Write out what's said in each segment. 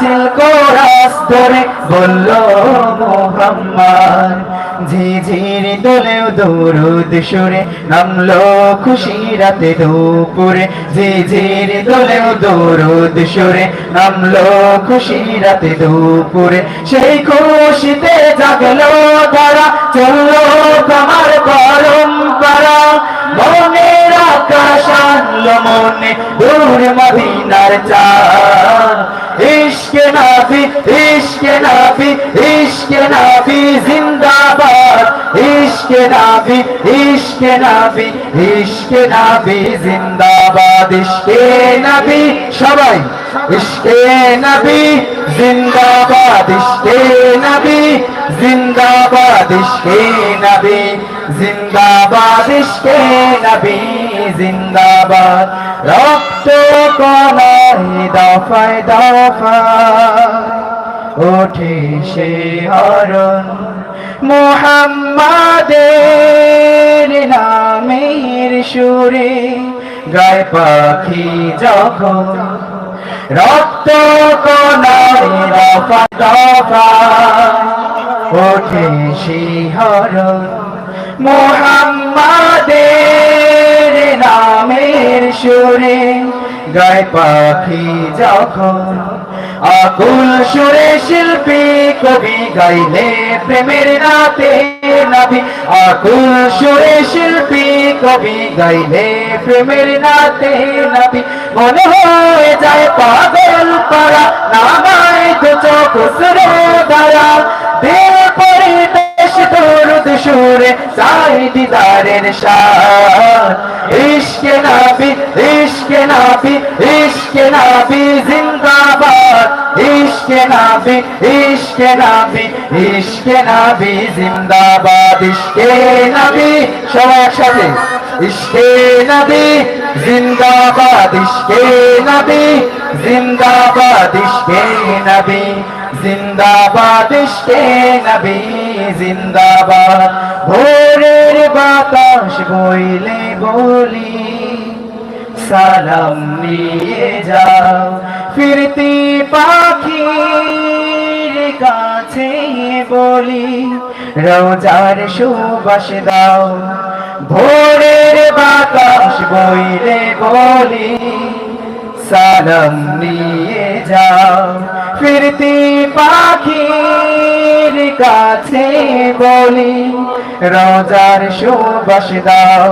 মিছিল কোরাস ধরে বলল, মোহাম্মদ, ঝিঝির দোলেও দৌড়ুদ সুরে নামলো খুশি রাতে দুপুরে। ঝিঝির দোলেও দৌড়ুদ সুরে নামলো খুশি রাতে দুপুরে। সেই খুশিতে জাগলো তারা, চলল তোমার পরম্পরা। মনের আকাশ আনলো মনে, দূর মদিনার চা ইশকে নাবি ইশকে নাবি ইশকে নাবি জিন্দাবাদ। ইশকে নাবি ইশকে নাবি ইশকে নাবি জিন্দাবাদ। ইশকে নাবি সবাই। ইশকে নাবি, জিন্দাবাদ ইশকে নাবি, জিন্দাবাদ ইশকে নাবি, জিন্দাবাদ ইশকে নাবি, জিন্দাবাদ। রক্ত কণায় দফায় দফায় ওঠে সে হরণ মোহাম্মদের নামের সুরে, গায়ে পাখি যখন রক্ত ওঠে শিহরণ। মোহাম্মদের নামের সুরে, গায়ে পাখি যখন আকুল সুরে শিল্পী কবি গাইলে প্রেমের রাতে নাবি আকুল সুরে শিল্পী কবি গাইলে প্রেমের রাতে নাবি মনে হয়ে যায় পাগল পারা নামায় চোখ সুরে দ্বারা দিল পরিবেশ দরুদ সুরে, চাই দিদারের শান ইশকে নাবি ইশকে নাবি ইশকে নাবি জিন্দাবাদ। ইশকে নাবি ইশকে নাবি ইশকে নাবি জিন্দাবাদ। ইশকে নাবি সবাই একসাথে। ইশকে নবী, জিন্দাবাদ ইশকে নবী, জিন্দাবাদ ইশকে নবী, জিন্দাবাদ ইশকে নবী, জিন্দাবাদ। ভোরের বাতাস বইলে বলি, সালাম নিয়ে যাও। ফিরতি পাখির কাছে বলি, রোজার সুবাস দাও। ভোরের বাতাস বইলে বলি, সালাম নিয়ে যাও। ফিরতি পাখির কাছে বলি, রোজার সুবাস দাও।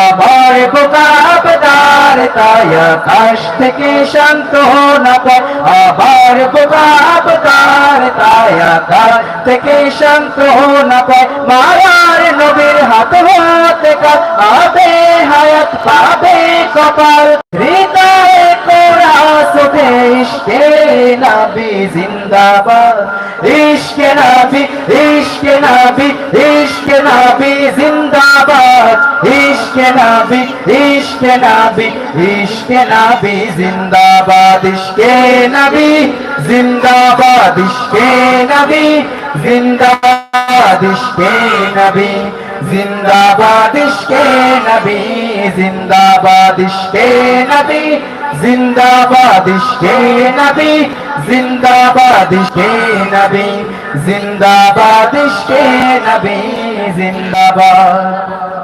আমার বোকাবদার তাই আকাশ থেকে শান্ত না পায়। আবার বোকাবদার তাই আকাশ থেকে শান্ত না পায়। মায়ার নবীর হাত হাতে কাজ আবে হায়াত, পাবে কপাল। হৃদয়ে কোরা ইশকে নবী জিন্দাবাদ। ইশকে নবী ইশকে নবী ইশকে নবী জিন্দাবাদ। ইশকে নবী ইশকে নবী ইশকে নবী জিন্দাবাদ। ইশকে নবী জিন্দাবাদ, ইশকে নবী জিন্দাবাদিশকে নবী? জিন্দাবাদিশকে নবী? জিন্দাবাদিশকে নবী? জিন্দাবাদিশকে নবী? জিন্দাবাদিশকে নবী? জিন্দাবাদিশকে নবী? জিন্দাবাদ।